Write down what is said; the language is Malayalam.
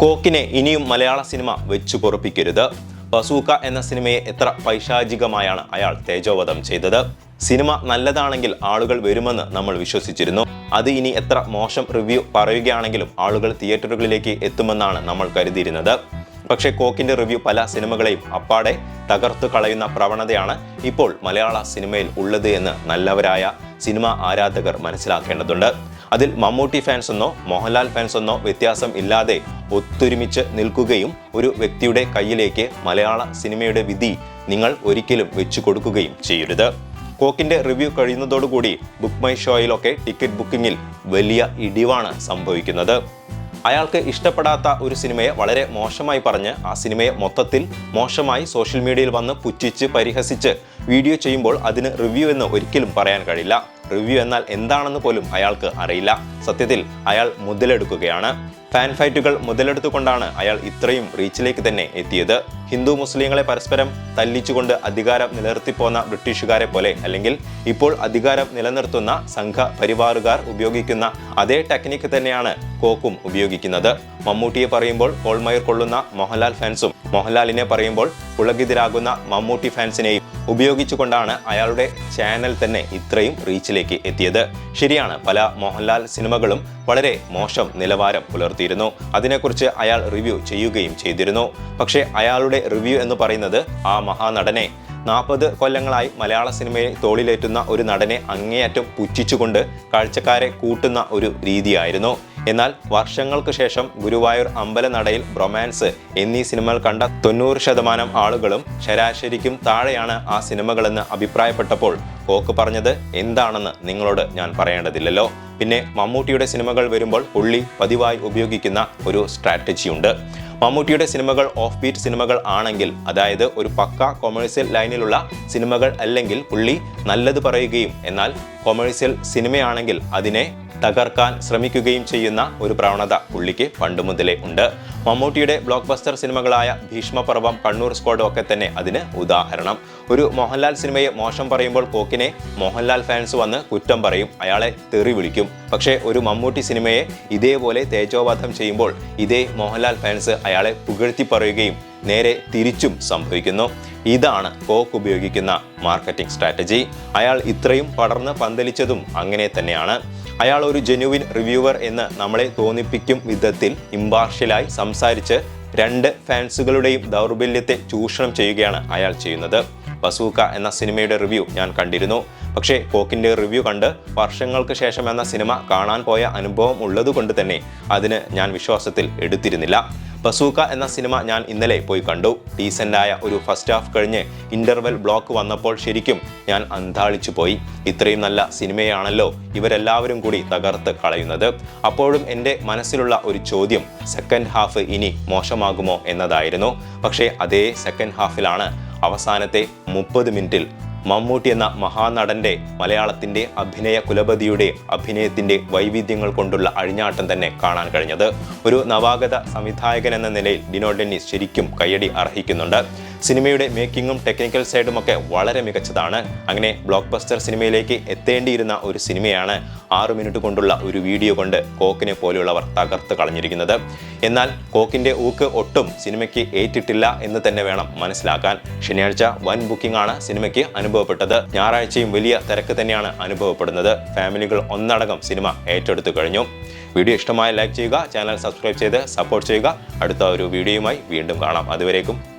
കോക്കിനെ ഇനിയും മലയാള സിനിമ വെച്ചു പൊറപ്പിക്കരുത്. ബസൂക്ക എന്ന സിനിമയെ എത്ര പൈശാചികമായാണ് അയാൾ തേജോവധം ചെയ്തത്? സിനിമ നല്ലതാണെങ്കിൽ ആളുകൾ വരുമെന്ന് നമ്മൾ വിശ്വസിച്ചിരുന്നു. അത് ഇനി എത്ര മോശം റിവ്യൂ പറയുകയാണെങ്കിലും ആളുകൾ തിയേറ്ററുകളിലേക്ക് എത്തുമെന്നാണ് നമ്മൾ കരുതിയിരുന്നത്. പക്ഷേ കോക്കിന്റെ റിവ്യൂ പല സിനിമകളെയും അപ്പാടെ തകർത്തു കളയുന്ന പ്രവണതയാണ് ഇപ്പോൾ മലയാള സിനിമയിൽ ഉള്ളത് എന്ന് നല്ലവരായ സിനിമാ ആരാധകർ മനസ്സിലാക്കേണ്ടതുണ്ട്. അതിൽ മമ്മൂട്ടി ഫാൻസ് എന്നോ മോഹൻലാൽ ഫാൻസ് എന്നോ വ്യത്യാസം ഇല്ലാതെ ഒത്തൊരുമിച്ച് നിൽക്കുകയും ഒരു വ്യക്തിയുടെ കയ്യിലേക്ക് മലയാള സിനിമയുടെ വിധി നിങ്ങൾ ഒരിക്കലും വെച്ചു കൊടുക്കുകയും ചെയ്യരുത്. കോക്കിന്റെ റിവ്യൂ കഴിയുന്നതോടുകൂടി ബുക്ക് മൈ ഷോയിലൊക്കെ ടിക്കറ്റ് ബുക്കിംഗിൽ വലിയ ഇടിവാണ് സംഭവിക്കുന്നത്. അയാൾക്ക് ഇഷ്ടപ്പെടാത്ത ഒരു സിനിമയെ വളരെ മോശമായി പറഞ്ഞ് ആ സിനിമയെ മൊത്തത്തിൽ മോശമായി സോഷ്യൽ മീഡിയയിൽ വന്ന് പുച്ഛിച്ച് പരിഹസിച്ച് വീഡിയോ ചെയ്യുമ്പോൾ അതിന് റിവ്യൂ എന്ന് ഒരിക്കലും പറയാൻ കഴിയില്ല. റിവ്യൂ എന്നാൽ എന്താണെന്ന് പോലും അയാൾക്ക് അറിയില്ല. സത്യത്തിൽ അയാൾ മുതലെടുക്കുകയാണ്. ഫാൻ ഫൈറ്റുകൾ മുതലെടുത്തുകൊണ്ടാണ് അയാൾ ഇത്രയും റീച്ചിലേക്ക് തന്നെ എത്തിയത്. ഹിന്ദു മുസ്ലിങ്ങളെ പരസ്പരം തല്ലിച്ചുകൊണ്ട് അധികാരം നിലനിർത്തിപ്പോന്ന ബ്രിട്ടീഷുകാരെ പോലെ അല്ലെങ്കിൽ ഇപ്പോൾ അധികാരം നിലനിർത്തുന്ന സംഘ പരിവാറുകാർ ഉപയോഗിക്കുന്ന അതേ ടെക്നിക്ക് തന്നെയാണ് കോക്കും ഉപയോഗിക്കുന്നത്. മമ്മൂട്ടിയെ പറയുമ്പോൾ കോൾമയർ കൊള്ളുന്ന മോഹൻലാൽ ഫാൻസും മോഹൻലാലിനെ പറയുമ്പോൾ പുളകിതരാകുന്ന മമ്മൂട്ടി ഫാൻസിനെയും ഉപയോഗിച്ചുകൊണ്ടാണ് അയാളുടെ ചാനൽ തന്നെ ഇത്രയും റീച്ചിലേക്ക് എത്തിയത്. ശരിയാണ് പല മോഹൻലാൽ സിനിമകളും വളരെ മോശം നിലവാരം പുലർത്തിയിരുന്നു. അതിനെക്കുറിച്ച് അയാൾ റിവ്യൂ ചെയ്യുകയും ചെയ്തിരുന്നു. പക്ഷേ അയാളുടെ റിവ്യൂ എന്ന് പറയുന്നത് ആ മഹാനടനെ. നാൽപ്പത് കൊല്ലങ്ങളായി മലയാള സിനിമയെ തോളിലേറ്റുന്ന ഒരു നടനെ അങ്ങേയറ്റം പുച്ഛിച്ചുകൊണ്ട് കാഴ്ചക്കാരെ കൂട്ടുന്ന ഒരു രീതിയായിരുന്നു. എന്നാൽ വർഷങ്ങൾക്ക് ശേഷം ഗുരുവായൂർ അമ്പലനടയിൽ ബ്രൊമാൻസ് എന്നീ സിനിമകൾ കണ്ട തൊണ്ണൂറ് ശതമാനം ആളുകളും ശരാശരിക്കും താഴെയാണ് ആ സിനിമകളെന്ന് അഭിപ്രായപ്പെട്ടപ്പോൾ കോക്ക് പറഞ്ഞത് എന്താണെന്ന് നിങ്ങളോട് ഞാൻ പറയേണ്ടതില്ലല്ലോ. പിന്നെ മമ്മൂട്ടിയുടെ സിനിമകൾ വരുമ്പോൾ പുള്ളി പതിവായി ഉപയോഗിക്കുന്ന ഒരു സ്ട്രാറ്റജിയുണ്ട്. മമ്മൂട്ടിയുടെ സിനിമകൾ ഓഫ് ബീറ്റ് സിനിമകൾ ആണെങ്കിൽ അതായത് ഒരു പക്ക കൊമേഴ്സ്യൽ ലൈനിലുള്ള സിനിമകൾ അല്ലെങ്കിൽ പുള്ളി നല്ലത് പറയുകയും എന്നാൽ കൊമേഴ്സ്യൽ സിനിമയാണെങ്കിൽ അതിനെ തകർക്കാൻ ശ്രമിക്കുകയും ചെയ്യുന്ന ഒരു പ്രവണത പുള്ളിക്ക് പണ്ട് മുതലേ ഉണ്ട്. മമ്മൂട്ടിയുടെ ബ്ലോക്ക് ബസ്റ്റർ സിനിമകളായ ഭീഷ്മപർവം കണ്ണൂർ സ്ക്വാഡ് ഒക്കെ തന്നെ അതിന് ഉദാഹരണം. ഒരു മോഹൻലാൽ സിനിമയെ മോശം പറയുമ്പോൾ കോക്കിനെ മോഹൻലാൽ ഫാൻസ് വന്ന് കുറ്റം പറയും അയാളെ തെറി വിളിക്കും. പക്ഷേ ഒരു മമ്മൂട്ടി സിനിമയെ ഇതേപോലെ തേജോവധം ചെയ്യുമ്പോൾ ഇതേ മോഹൻലാൽ ഫാൻസ് അയാളെ പുകഴ്ത്തി പറയുകയും നേരെ തിരിച്ചും സംഭവിക്കുന്നു. ഇതാണ് കോക്ക് ഉപയോഗിക്കുന്ന മാർക്കറ്റിംഗ് സ്ട്രാറ്റജി. അയാൾ ഇത്രയും പടർന്ന് പന്തലിച്ചതും അങ്ങനെ തന്നെയാണ്. അയാൾ ഒരു ജെനുവിൻ റിവ്യൂവർ എന്ന് നമ്മളെ തോന്നിപ്പിക്കും വിധത്തിൽ ഇമ്പാർഷ്യലായി സംസാരിച്ച് രണ്ട് ഫാൻസുകളുടെയും ദൗർബല്യത്തെ ചൂഷണം ചെയ്യുകയാണ് അയാൾ ചെയ്യുന്നത്. ബസൂക്ക എന്ന സിനിമയുടെ റിവ്യൂ ഞാൻ കണ്ടിരുന്നു. പക്ഷേ കോക്കിന്റെ റിവ്യൂ കണ്ട് വർഷങ്ങൾക്ക് ശേഷം എന്ന സിനിമ കാണാൻ പോയ അനുഭവം ഉള്ളതുകൊണ്ട് തന്നെ അതിന് ഞാൻ വിശ്വാസത്തിൽ എടുത്തിരുന്നില്ല. ബസൂക്ക എന്ന സിനിമ ഞാൻ ഇന്നലെ പോയി കണ്ടു. ഡീസന്റായ ഒരു ഫസ്റ്റ് ഹാഫ് കഴിഞ്ഞ് ഇന്റർവെൽ ബ്ലോക്ക് വന്നപ്പോൾ ശരിക്കും ഞാൻ അന്താളിച്ചു പോയി. ഇത്രയും നല്ല സിനിമയാണല്ലോ ഇവരെല്ലാവരും കൂടി തകർത്ത് കളയുന്നത്. അപ്പോഴും എന്റെ മനസ്സിലുള്ള ഒരു ചോദ്യം സെക്കൻഡ് ഹാഫ് ഇനി മോശമാകുമോ എന്നതായിരുന്നു. പക്ഷേ അതേ സെക്കൻഡ് ഹാഫിലാണ് അവസാനത്തെ മുപ്പത് മിനിറ്റിൽ മമ്മൂട്ടി എന്ന മഹാനടന്റെ മലയാളത്തിന്റെ അഭിനയ കുലപതിയുടെ അഭിനയത്തിന്റെ വൈവിധ്യങ്ങൾ കൊണ്ടുള്ള അഴിഞ്ഞാട്ടം തന്നെ കാണാൻ കഴിഞ്ഞത്. ഒരു നവാഗത സംവിധായകൻ എന്ന നിലയിൽ ഡിനോ ഡെന്നിസ് ശരിക്കും കയ്യടി അർഹിക്കുന്നുണ്ട്. സിനിമയുടെ മേക്കിങ്ങും ടെക്നിക്കൽ സൈഡും ഒക്കെ വളരെ മികച്ചതാണ്. അങ്ങനെ ബ്ലോക്ക് ബസ്റ്റർ സിനിമയിലേക്ക് എത്തേണ്ടിയിരുന്ന ഒരു സിനിമയാണ് ആറു മിനിറ്റ് കൊണ്ടുള്ള ഒരു വീഡിയോ കൊണ്ട് കോക്കിനെ പോലെയുള്ളവർ തകർത്ത് കളഞ്ഞിരിക്കുന്നത്. എന്നാൽ കോക്കിന്റെ ഊക്ക് ഒട്ടും സിനിമയ്ക്ക് ഏറ്റിട്ടില്ല എന്ന് തന്നെ വേണം മനസ്സിലാക്കാൻ. ശനിയാഴ്ച വൻ ബുക്കിംഗ് ആണ് സിനിമയ്ക്ക് അനുഭവപ്പെട്ടത്. ഞായറാഴ്ചയും വലിയ തിരക്ക് തന്നെയാണ് അനുഭവപ്പെടുന്നത്. ഫാമിലികൾ ഒന്നടങ്കം സിനിമ ഏറ്റെടുത്തു കഴിഞ്ഞു. വീഡിയോ ഇഷ്ടമായ ലൈക്ക് ചെയ്യുക ചാനൽ സബ്സ്ക്രൈബ് ചെയ്ത് സപ്പോർട്ട് ചെയ്യുക. അടുത്ത ഒരു വീഡിയോയുമായി വീണ്ടും കാണാം. അതുവരേക്കും